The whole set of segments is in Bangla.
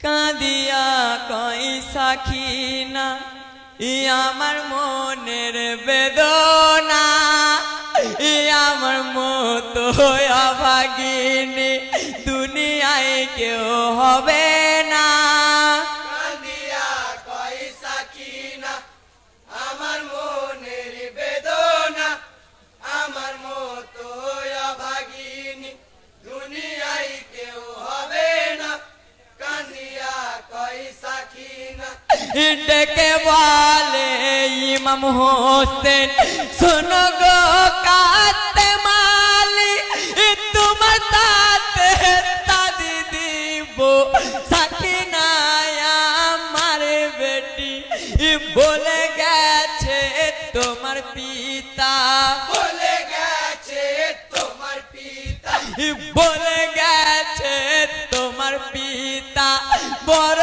কাঁদিয়া কই সাখি না ই আমার মনের বেদনা, ই আমার মতো অভাগিনী, দুনিয়ায় কেউ হবে ইমাম হোসেন শোনো গো কাতে মালি তোমার তাতে তাদি দিব। সাকিনায় আমার বেটি বলে গেছে তোমার পিতা। বলে গেছে তোমার পিতা। বলে গেছে তোমার পিতা। বড়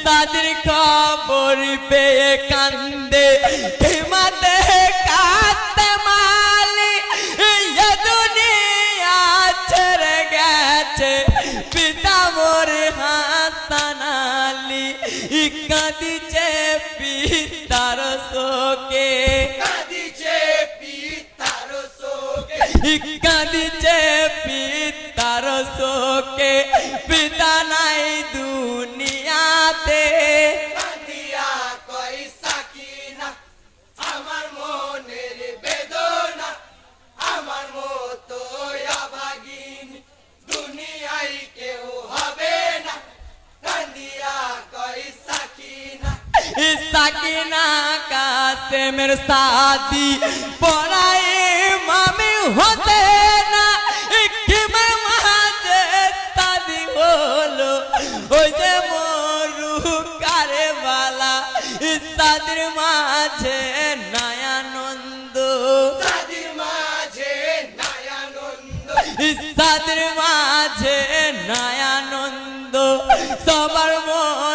ইসাদের খবর পেয়ে কান্দে। হিমাতে মালি এ দুনিয়া ছেড়ে গেছে। পিতা মোর কাঁদিছে পিতার শোকে। কাঁদিছে পিতার শোকে। কাঁদিছে পিতার শোকে। পিতা নাই দুনিয়াতে সাকিনা কাসেমের পড়াই মামি হতে না কিমের মাঝে শাদি হলো। ওই যে মরু কারে বালা মাঝে নয়ানন্দ। তাদের মাঝে নয়ানন্দ। তাদের মাঝে নয়ানন্দ। সবার মনে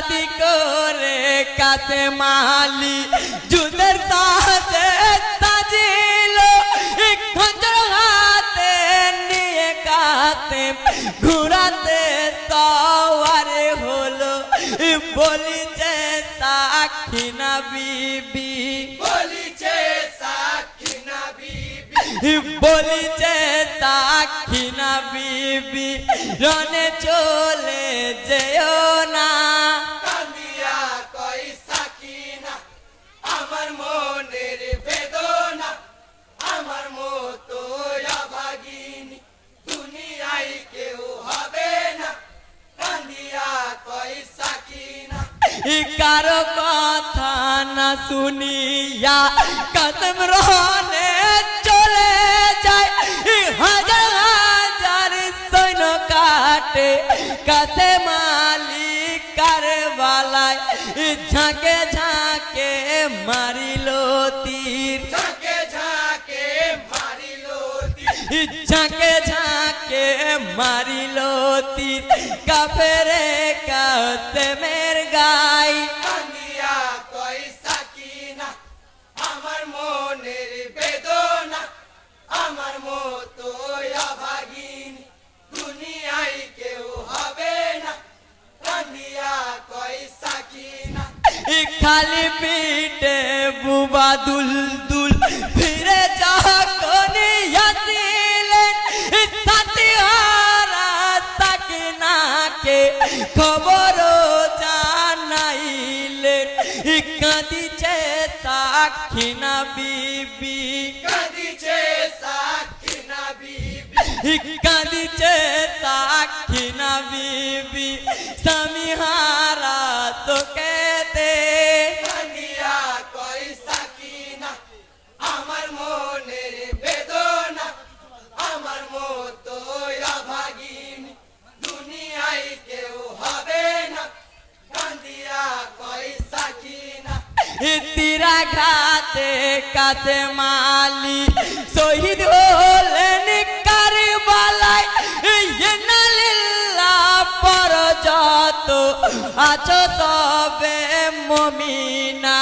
শাদি করে কাছে মালি যুদের সাথে সাজিল খঞ্জর হাতে নিয়ে কাছে ঘুরাতে সওয়ারে হলো। বলিছে সাক্ষী না বিবি। বলিছে সাক্ষী না বিবি। বলিছে সাক্ষী না বিবি। রনে চলে যেও না। শুনিয়া কদম রহনে চলে যায়। হাজার হাজার সৈন্য কাটে কাছে মালিক কারে বালায় ঝাঁকে ঝাঁকে মারিল তীর। ঝাঁকে ঝাঁকে মারিল তীর। ঝাঁকে ঝাঁকে মারিল তীর। কাফেরে কাসেমের গাই দুল দুল ফিরে যখন আসিলেন। সাথী হারা সাকিনাকে খবর জানাইলেন। কাঁদিছে সাক্ষিনা বিবি। কাঁদিছে সাক্ষী না বিবি। কাঁদিছে সাক্ষী না বিবি। স্বামী হারা কাছে মালি শহীদ হলেন কারবালায়। পর যত আছো সবে মমিনা।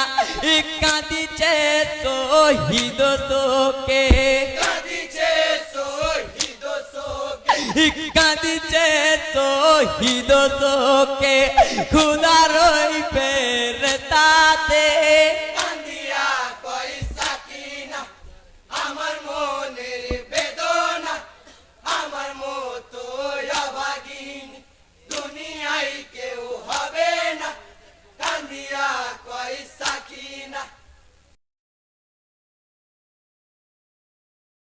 কাঁদিছে শহীদ তোকে কাঁদিছে শহীদ তোকে খুদার